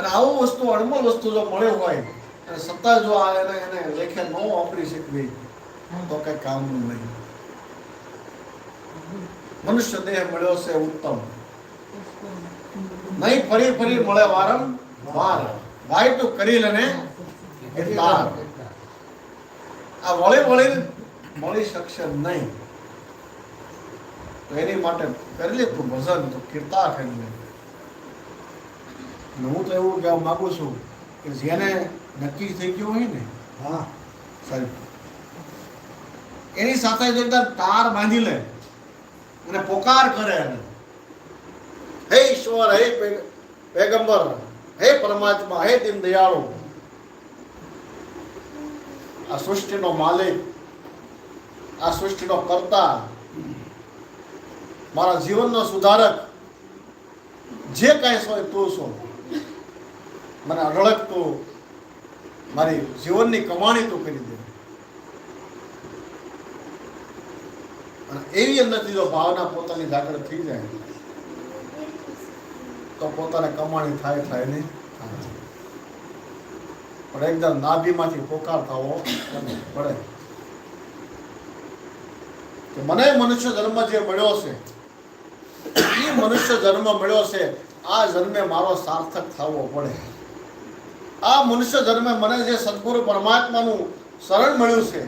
અને આવું વસ્તુ અણમોલ વસ્તુ જો મળે હોય, અને સત્તા જો આ એને એને લેખે ન વાપરી શકવી, તો કઈ કામનું નહીં. મનુષ્ય દેહ મળ્યો છે ઉત્તમ. નહીં, ફરી ફરી મળે વારંવાર. ભાઈ તું કરી લેને કેટલાક આ વળી વળી મળી શકશે નહીં. તો એની માટે કરી લે તું ભજન, તો કીર્તા કરી લે હું તો એવું કહેવા માગું છું કે જેને નક્કી થઈ ગયું હોય ને, હા, સાહેબ. એની સાથે જ એકદમ તાર બાંધી લે અને પોકાર કરે એને. હે ઈશ્વર, હે પેગંબર, હે પરમાત્મા, હે દીન દયાળુ આ સૃષ્ટિનો માલિક, આ સૃષ્ટિનો કર્તા, મારા જીવનનો સુધારક, જે કહેશો એ તું શું મને અઢળક મારી જીવનની કમાણી તું કરી દે. અને એવી અંદરથી જો ભાવના પોતાની જાગૃત થઈ જાય, તો પોતાને કમાણી થાય થાય નહીં પણ એકદમ નાભીમાંથી પોકાર થવો પડે કે મને મનુષ્ય જન્મ જે મળ્યો છે, એ મનુષ્ય જન્મ મળ્યો છે, આ જન્મે મારો સાર્થક થવો પડે. આ મનુષ્ય જન્મે મને જે સદગુરુ પરમાત્માનું શરણ મળ્યું છે,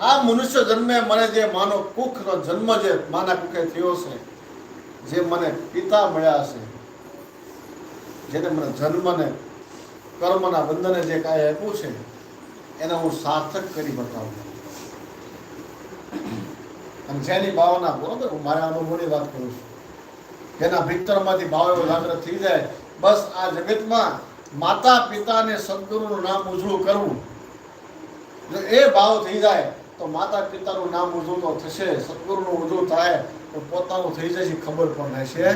આ મનુષ્ય જન્મે મને જે માનો કુખનો જન્મ જે માના કુખે થયો છે, જે મને પિતા મળ્યા છે, જેને મને જન્મને કર્મના બંધને જે કાંઈ આપ્યું છે, એને હું સાર્થક કરી બતાવું. અને જેની ભાવના, બરોબર, હું મારા અનુભવની વાત કરું છું. જેના ભીતરમાંથી ભાવ એવો જાગ્રત થઈ જાય, બસ આ જગતમાં માતા પિતાને સદગુરુનું નામ ઉજળું કરવું. જો એ ભાવ થઈ જાય, તો માતા પિતાનું નામ ઉજળું તો થશે, સદગુરુનું ઉજળું થાય, તો પોતાનું થઈ જશે, ખબર પણ રહેશે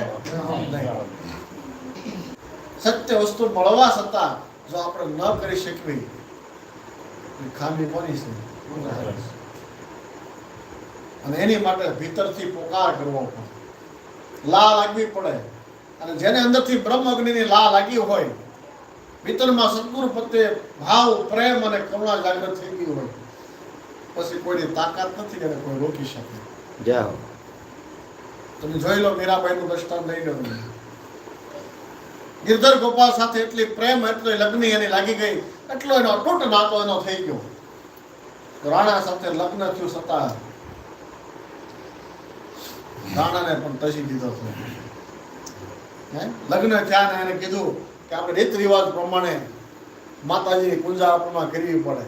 સત્ય વસ્તુ મળવા છતાં, જો આપણે ન કરી શકવી ખામી કોની છે? અને એની માટે ભીતરથી પોકાર કરવો પડે. લા લાગવી પડે. અને જેને અંદરથી બ્રહ્મ અગ્નિની લા લાગી હોય ભીતરમાં સદગુરુ પ્રત્યે ભાવ પ્રેમ અને કરુણા જાગૃત થઈ ગઈ હોય. પછી કોઈની તાકાત નથી એને કોઈ રોકી શકે. જાઓ. તમે જોઈ લો મીરાબાઈનું દ્રષ્ટાંત લઈ લો ગિરધર ગોપાલ સાથે એટલી પ્રેમ એટલો લગ્ન એની લાગી ગઈ. એટલો એનો અટૂટ નાતો એનો થઈ ગયો. રાણા સાથે લગ્ન થયું છતાં રાણાને પણ તજી દીધો હતો? લગ્ન થયા ને એને કીધું કે આપણે રીત રિવાજ પ્રમાણે માતાજીની પૂજા આપણમાં કરવી પડે.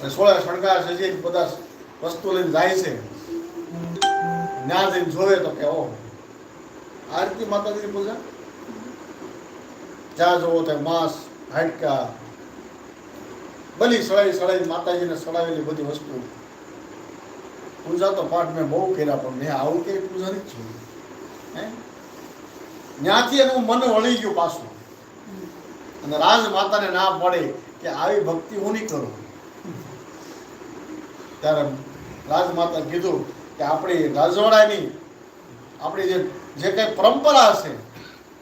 અને સોળે શણગાર સજી બધા વસ્તુ લઈને જાય છે. ન્યા જઈને જોવે તો કે ઓહો, આ રીતની માતાજીની પૂજા? જ્યાં જોવો ત્યાં માંસ, હાડકા બલી સળાવી સળાઈ માતાજીને સળાવેલી બધી વસ્તુ. પૂજા તો પાઠ મેં બહુ કર્યા, પણ મેં આવું કે પૂજા નથી જોયું હે? ત્યાંથી એનું મન વળી ગયું પાછું. અને રાજ માતાને ના પડે કે આવી ભક્તિ હું નહીં કરું. ત્યારે રાજમાતા કીધું કે આપણી રાજવાડાની આપણી જે જે કંઈ પરંપરા છે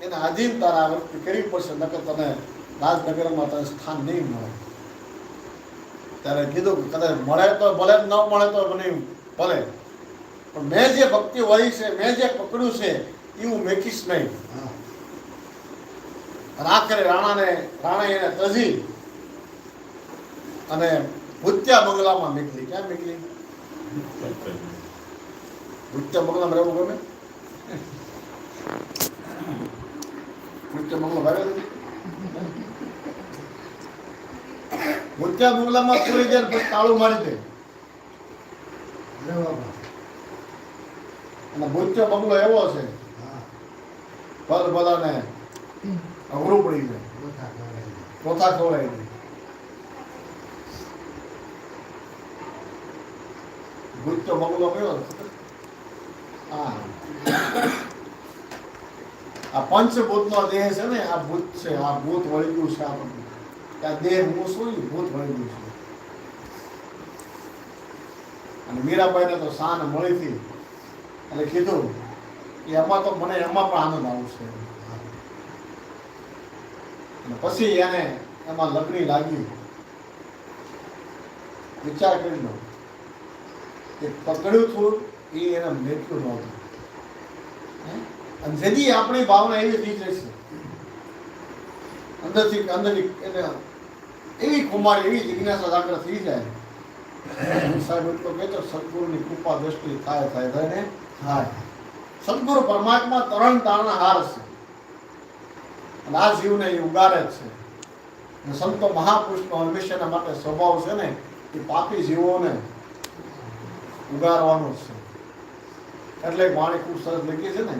એને આધીન તારા આ વખતે કરવી પડશે, નકર તને રાજનગરમાં તને સ્થાન નહીં મળે. ત્યારે કીધું કદાચ મળે તો ભલે, ન મળે તો મને ભલે. પણ મેં જે ભક્તિ વહી છે, મેં જે પકડ્યું છે એ હું મેકીશ નહીં. અને આખરે રાણાને રાણા એને તજી અને ભૂત્યા બંગલામાં નીકળી ક્યાં નીકળી ભૂત્યા બંગલામાં રહેવું ગમે? ભૂત્યા બંગલો ભાવે? ભૂત્યા બંગલામાં પૂરી જાય પછી તાળું મારી દે. અને ભૂત્યા બંગલો એવો છે ભલ ભલાને અઘરું પડી જાય. પોતા ખવડાય દે ભૂત તો બંગલો કયો હા આ. પંચભૂતનો દેહ છે ને, આ ભૂત છે, આ ભૂત વળી ગયું છે આપણને આ દેહ હું શું ભૂત વળી ગયું છે. અને મીરાબાઈને તો શાન મળી હતી. એટલે કીધું એમાં તો મને એમાં પણ આનંદ આવશે પછી એને એમાં લગણી લાગી. વિચાર કરી લો કે પકડ્યું હતું, એ એને મેટલું નહોતું. અને જેથી આપણી ભાવના એવી રીત રહેશે અંદરથી અંદરથી એટલે એવી કુમાર એવી જિજ્ઞાસા જાગ્રત થઈ જાય. સાહેબ એટલો કહેતો, સદગુરુની કૃપા દ્રષ્ટિ થાય થાય થાય ને? થાય. સદગુરુ પરમાત્મા તરણ તારણ હાર છે. અને આ જીવને એ ઉગારે જ છે. અને સંતો મહાપુરુષનો હંમેશાના માટે સ્વભાવ છે ને, એ પાપી જીવોને ઉગારવાનો છે. એટલે વાણી ખૂબ સરસ લખી છે ને,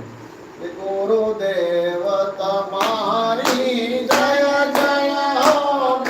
એ ગુરુદેવ તમારી જય જય હો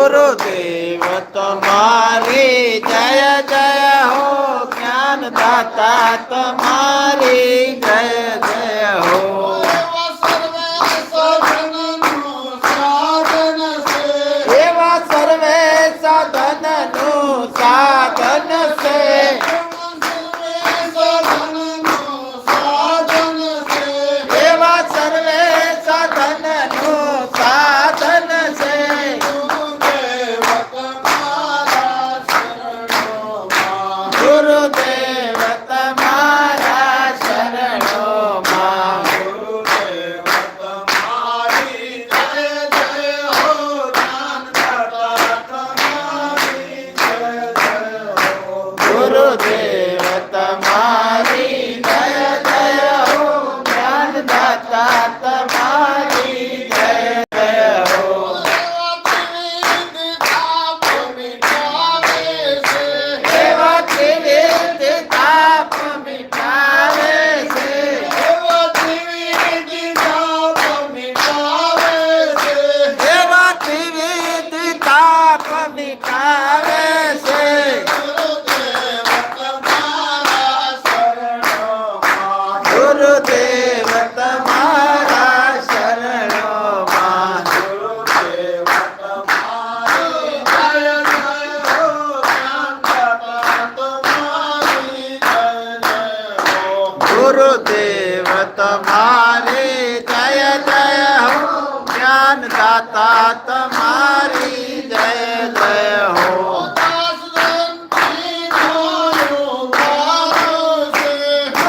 ગુરુદેવ તમારી જય જય હો જ્ઞાન દાતા તમારી જય જય હો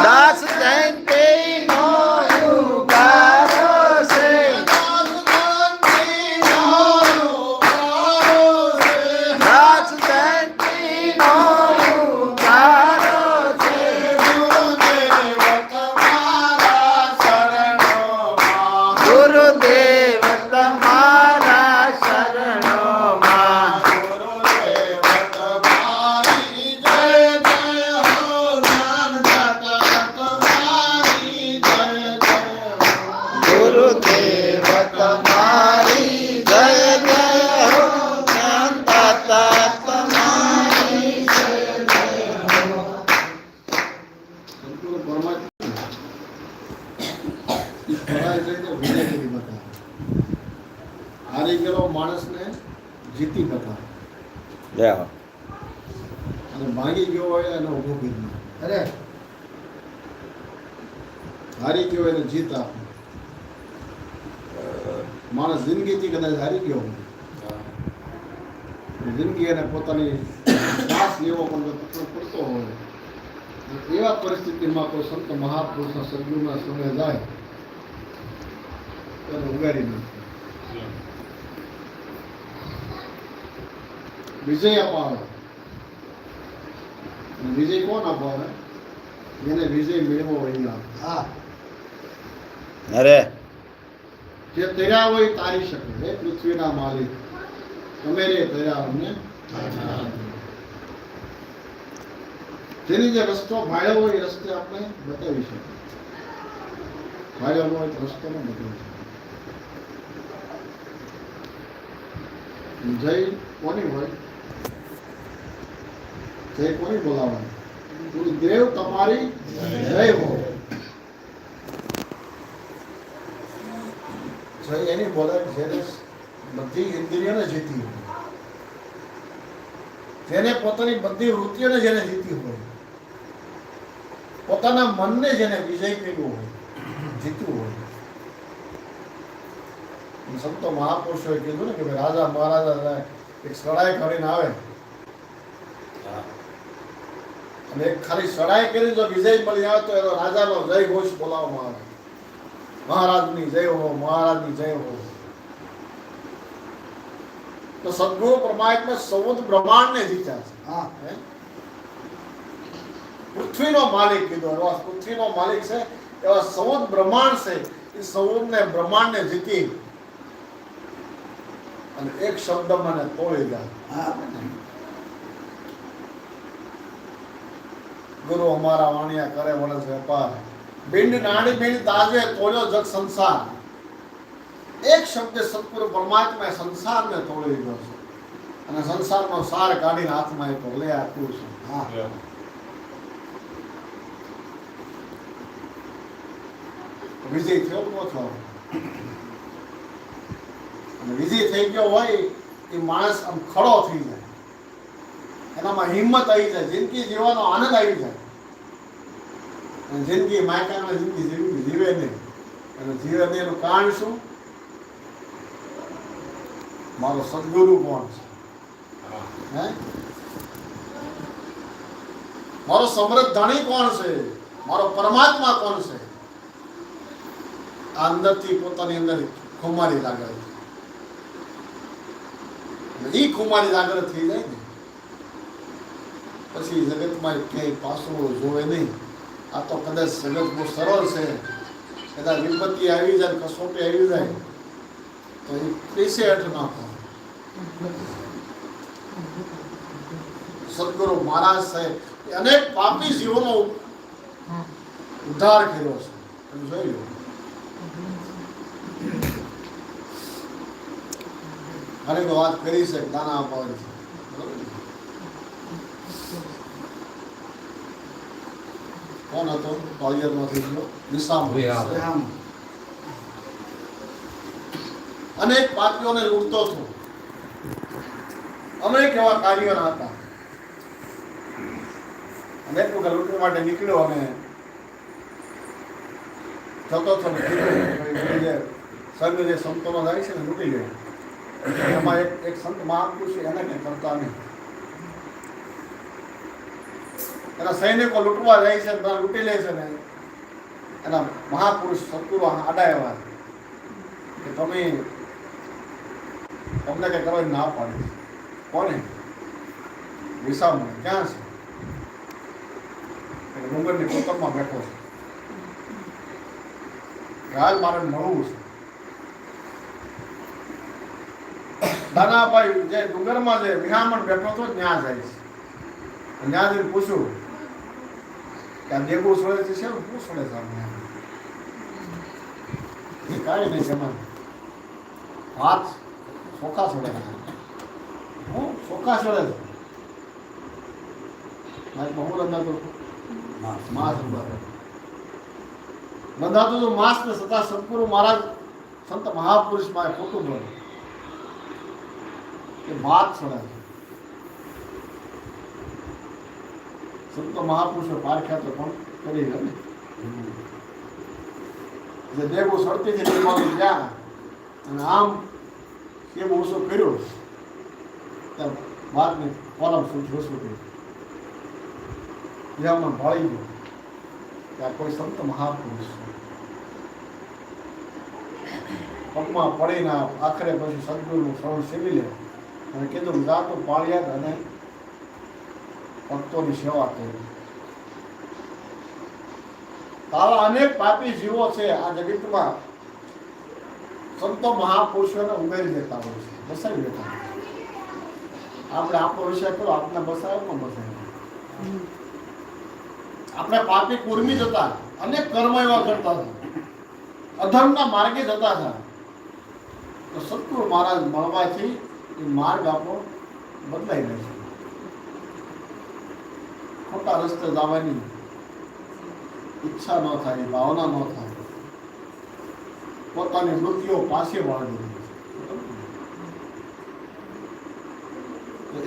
that's એવા પરિસ્થિતિમાં કોઈ સંત મહાપુરુષના સદગુરુના સમય જાય તો ઉગારી નાખે. વિજય અપાવે. વિજય કોણ અપાવે? જેને વિજય મેળવો હોય હા. અરે. જે તર્યા હોય તારી શકે. હે પૃથ્વીના માલિક. તમે રે તર્યા અમને જેની જે રસ્તો માળ્યો હોય એ રસ્તે આપણે બતાવી શકીએ. ભાળ્યો ન હોય રસ્તો ન બતાવી જય કોની હોય? જય કોની બોલાવવાની? ગુરુદેવ તમારી જય હો. જય એની બોલે જેને બધી ઇન્દ્રિયોને જીતી હોય. તેને પોતાની બધી વૃત્તિઓને જેને જીતી હોય. પોતાના મનને જેને વિજય કર્યું હોય જીત્યું હોય. સંતો મહાપુરુષોએ કીધું ને કે ભાઈ રાજા મહારાજા એક સડાઈ કરીને આવે. અને એક ખાલી સડાઈ કરી જો વિજય મળી આવે તો એનો રાજાનો જય ઘોષ બોલાવવામાં આવે. મહારાજની જય હો મહારાજની જય હો. તો સદગુરુ પરમાત્મા સૌદ બ્રહ્માંડને જીત્યા છે. હા. હે? પૃથ્વીનો માલિક કીધો. એવા પૃથ્વીનો માલિક છે એવા સૌદ બ્રહ્માંડ છે. એ સૌદને બ્રહ્માંડને જીતી. અને એક શબ્દ મને તોડી દે ગુરુ અમારા વાણિયા કરે વણસ વેપાર. બિંડ નાની બિંડ તાજે તોડ્યો જગ સંસાર. એક શબ્દ સત્પુર પરમાત્મા સંસારને તોડી દીધો છે. અને સંસારનો સાર કાઢીને હાથમાં એ પર લઈ આપ્યું છે. હા. વિજય થયો ન થયો. અને વિજય થઈ ગયો હોય એ માણસ આમ ખડો થઈ જાય. એનામાં હિંમત આવી જાય. જિંદગી જીવવાનો આનંદ આવી જાય. અને જિંદગી માયકામાં જિંદગી જીવી જીવે નહીં. અને જીવે નહીં એનું કારણ શું? મારો સદગુરુ કોણ છે? હે? મારો સમૃદ્ધ ધણી કોણ છે? મારો પરમાત્મા કોણ છે? અંદરથી પોતાની અંદર ખુમારી જાગૃત એ ખુમારી જાગૃત થઈ જાય ને પછી જગતમાં ક્યાંય પાછું જોવે નહીં. આ તો કદાચ જગત બહુ સરળ છે. કદાચ વિપત્તિ આવી જાય કસોટી આવી જાય તો એ પૈસે હેઠ નાખો સદગુરુ મહારાજ સાહેબ અનેક પાપી જીવોનો ઉદ્ધાર કર્યો છે. તમે જોઈ લો. અનેક વાત કરી છે દાના છે? કોણ હતો? કોલિયરમાં માંથી ગયો નિશામ અનેક પાપીઓને લૂંટતો હતો. અનેક એવા કાર્યો હતા. અનેક વખત લૂંટવા માટે નીકળ્યો અને થતો થતો સંઘ જે સંતોનો જાય છે ને લૂંટી લે એમાં એક એક સંત મહાપુરુષ એને કંઈ કરતા નહીં. એના સૈનિકો લૂંટવા જાય છે બધા લૂંટી લે છે ને. એના મહાપુરુષ સદગુરુ આડા એવા કે તમે તમને કંઈ કરવાની ના પાડે. કોને? વિસામણ ક્યાં છે? ડુંગરની કોતરમાં બેઠો છે. રાજ મારે મળવું છે. દાનાભાઈ જે ડુંગરમાં જે વિહામણ બેઠો હતો ત્યાં જાય છે. ત્યાં જઈને પૂછ્યું કે આ દેગું છોડે છે શું શું સોળે છે? એ કાંઈ નહીં જમા હાથ ચોખા છોડે છે. હું ચોખા છોડે છે. મારી બહુ રંધાતો માસ. રંધાતું રંધાતું તો માસ ને છતાં સદગુરુ મહારાજ સંત મહાપુરુષ મારે ખોટું બોલે. કે વાત સોળે છે. સંત મહાપુરુષો પારખ્યા તો પણ કરી ને. જે દેવો સડતી હતી દેવામાં ગયા અને આમ કેવો ઓછો કર્યો ત્યાં વાતને કોલમ જોશું કર્યું ત્યાં ભાળી ગયો. ત્યાં કોઈ સંત મહાપુરુષ પગમાં પડીને આખરે પછી સદગુરુનું શરણ સેવી લે. અને કીધું તો પાળ્યા અને ભક્તોની સેવા કરી. આવા અનેક પાપી જીવો છે આ જગતમાં. સંતો મહાપુરુષોને ઉમેરી દેતા હોય છે, બસાવી દેતા આપણે આપણો વિષય કરો, આપને બસાવ્યો પણ બસાવ્યો આપણે પાપી કુર્મી જતા, અનેક કર્મ એવા કરતા હતા. અધર્મના માર્ગે જતા હતા. તો સતગુરુ મહારાજ મળવાથી એ માર્ગ આપણો બદલાઈ જાય છે. ખોટા રસ્તે જવાની ઈચ્છા ન થાય, ભાવના ન થાય. પોતાની વૃત્તિઓ પાસે વાળવી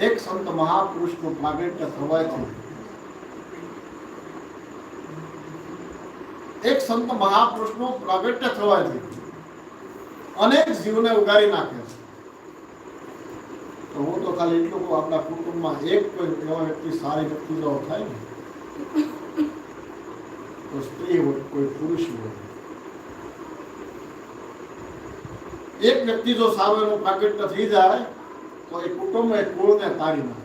એક સંત મહાપુરુષનું પ્રાગટ્ય થવાથી એક સંત મહાપુરુષનું પ્રાગટ્ય થવાથી અનેક જીવને ઉગારી નાખે છે. હું તો ખાલી એટલું કહું આપણા કુટુંબમાં એક કોઈ એવા વ્યક્તિ સારી વ્યક્તિ જો થાય ને, તો સ્ત્રી હોય, કોઈ પુરુષ હોય. એક વ્યક્તિ જો સારો એનું પ્રાગટ્ય થઈ જાય, તો એ કુટુંબ એ કુળને તારી નાખે.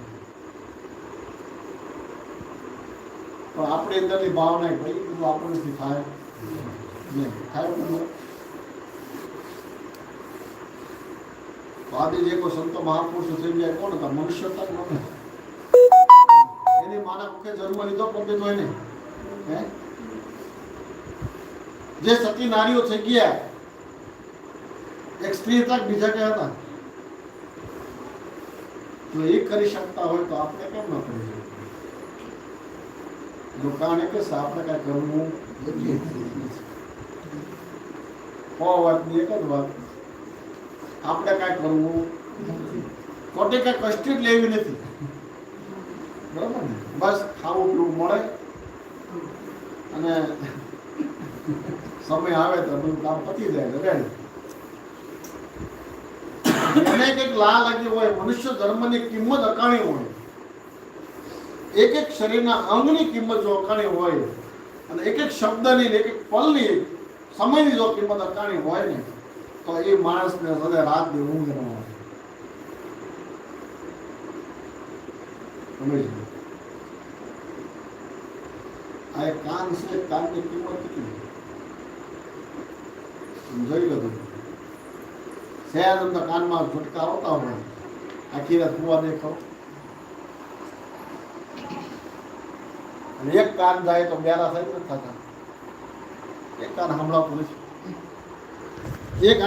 પણ આપણી અંદરની ભાવના ભાઈ, બધું આપણને થાય. નહીં થાય આજે જે કોઈ સંતો મહાપુરુષ થઈ જાય કોણ હતા? મનુષ્યતા જ ન એની માના મુખે જન્મ લીધો પંડિત હોય ને જે સતી નારીઓ થઈ ગયા એક સ્ત્રી હતા બીજા કયા હતા? જો એ કરી શકતા હોય તો આપણે કેમ ન કરી શકીએ? કારણ કે છે, આપણે કાંઈ કરવું નથી. વાત વાતની એક જ વાત. આપણે કાંઈ કરવું નથી. કાંઈ કષ્ટી જ લેવી નથી બરાબર ને બસ ખાવું પીવું મળે અને સમય આવે તો બધું કામ પતી જાય ready. મને કંઈક લા લાગી હોય, મનુષ્ય ધર્મની કિંમત અકાણી હોય એક એક શરીરના અંગની કિંમત જો અકાણી હોય, અને એક એક શબ્દની એક એક પલની સમયની જો કિંમત અકાણી હોય ને તો એ માણસને હૃદય રાત દી ઊંઘ ન આવે? આ એક કાન છે, કાનની કિંમત કેટલી? જોઈ બધું સહેજ અંદર કાનમાં ઝટકા આવતા હોય. આખી રાત કુવા દેખાવ અને એક કાન જાય તો બેરા થાય નથી થતા. એક કાન હમણાં નથી. એક